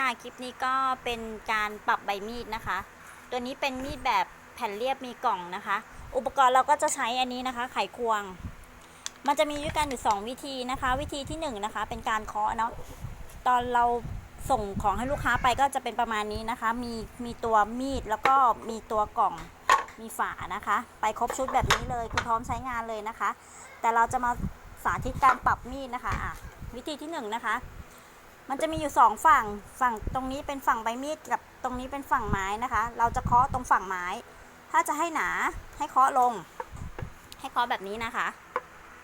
ค่ะ คลิปนี้ก็เป็นการปรับใบมีดนะคะ ตัวนี้เป็นมีดแบบแผ่นเรียบมีกล่องนะคะ อุปกรณ์เราก็จะใช้อันนี้นะคะ ไขควง มันจะมีด้วยกันอยู่สองวิธีนะคะ วิธีที่หนึ่งนะคะ เป็นการเคาะเนาะ ตอนเราส่งของให้ลูกค้าไปก็จะเป็นประมาณนี้นะคะ มีมีตัวมีดแล้วก็มีตัวกล่อง มีฝานะคะ ไปครบชุดแบบนี้เลยคือพร้อมใช้งานเลยนะคะ แต่เราจะมาสาธิตการปรับมีดนะคะอะวิธีที่หนึ่งนะคะ มันจะมีอยู่สองฝั่ง ฝั่งตรงนี้เป็นฝั่งใบมีดกับตรงนี้เป็นฝั่งไม้นะคะ เราจะเคาะตรงฝั่งไม้ ถ้าจะให้หนาให้เคาะลง ให้เคาะแบบนี้นะคะ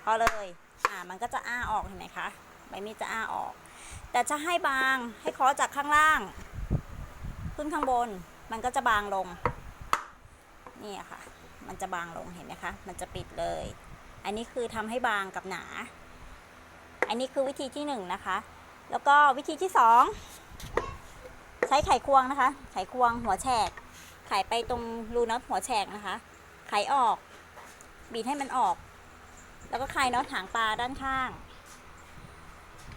เคาะเลย อ่า มันก็จะอ้าออกเห็นไหมคะ ใบมีดจะอ้าออก แต่จะให้บางให้เคาะจากข้างล่าง ขึ้นข้างบน มันก็จะบางลง นี่ค่ะ มันจะบางลงเห็นไหมคะ มันจะปิดเลย อันนี้คือทำให้บางกับหนา อันนี้คือวิธีที่หนึ่งนะคะ แล้วก็วิธีที่สองใช้ไขควงนะคะ ไขควงหัวแฉก ไขไปตรงรูน็อตหัวแฉกนะคะ ไขออก บีดให้มันออก แล้วก็คลายน็อตหางปลาด้านข้าง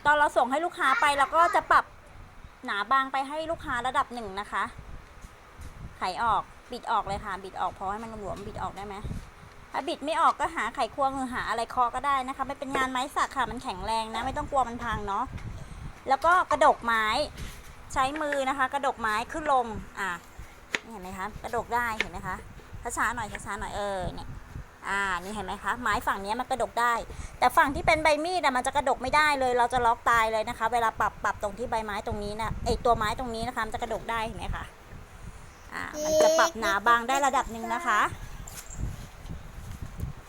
ตอนเราส่งให้ลูกค้าไปเราก็จะปรับหนาบางไปให้ลูกค้าระดับหนึ่งนะคะ ไขออก บิดออกเลยค่ะ บิดออกพอให้มันหลวมบิดออกได้ไหมถ้าบิดไม่ออกก็หาไขควงหรือหาอะไรเคาะก็ได้นะคะ ไม่เป็นงานไม้สักค่ะ มันแข็งแรงนะ ไม่ต้องกลัวมันพังเนาะ แล้วก็กระดกไม้ใช้มือนะคะ กระดกไม้ขึ้นลงอะนี่เห็นไหมคะกระดกได้เห็นไหมคะช้าๆหน่อยช้าๆหน่อยเออเนี่ยอ่านี่เห็นไหมคะไม้ฝั่งเนี้ยมันกระดกได้ แต่ฝั่งที่เป็นใบมีดอะมันจะกระดกไม่ได้เลย เราจะล็อกตายเลยนะคะ เวลาปรับปรับตรงที่ใบไม้ตรงนี้นะไอตัวไม้ตรงนี้นะคะมันจะกระดกได้เห็นไหมคะอ่ามันจะปรับหนาบางได้ระดับหนึ่งนะคะ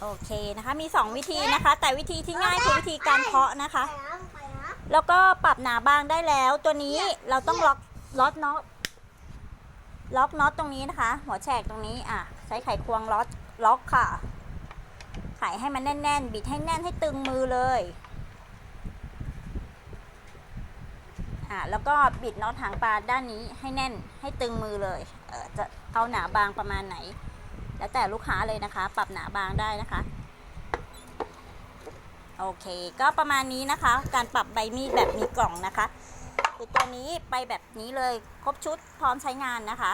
โอเคนะคะมีสองวิธีนะคะ แต่วิธีที่ง่ายคือวิธีการเคาะนะคะ แล้วก็ปรับหนาบางได้แล้ว ตัวนี้เราต้องล็อกล็อกน็อตล็อกน็อตตรงนี้นะคะ หัวแฉกตรงนี้อะ ใช้ไขควงล็อกล็อกค่ะ ไขให้มันแน่นๆ บิดให้แน่นให้ตึงมือเลยอะแล้วก็บิดน็อตหางปลาด้านนี้ให้แน่นให้ตึงมือเลยเออจะเอาหนาบางประมาณไหน แล้วแต่ลูกค้าเลยนะคะ ปรับหนาบางได้นะคะ โอเค ก็ประมาณนี้นะคะ การปรับใบมีดแบบมีกล่องนะคะคือตัวนี้ไปแบบนี้เลยครบชุดพร้อมใช้งานนะคะ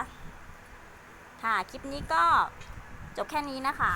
ค่ะ คลิปนี้ก็จบแค่นี้นะคะ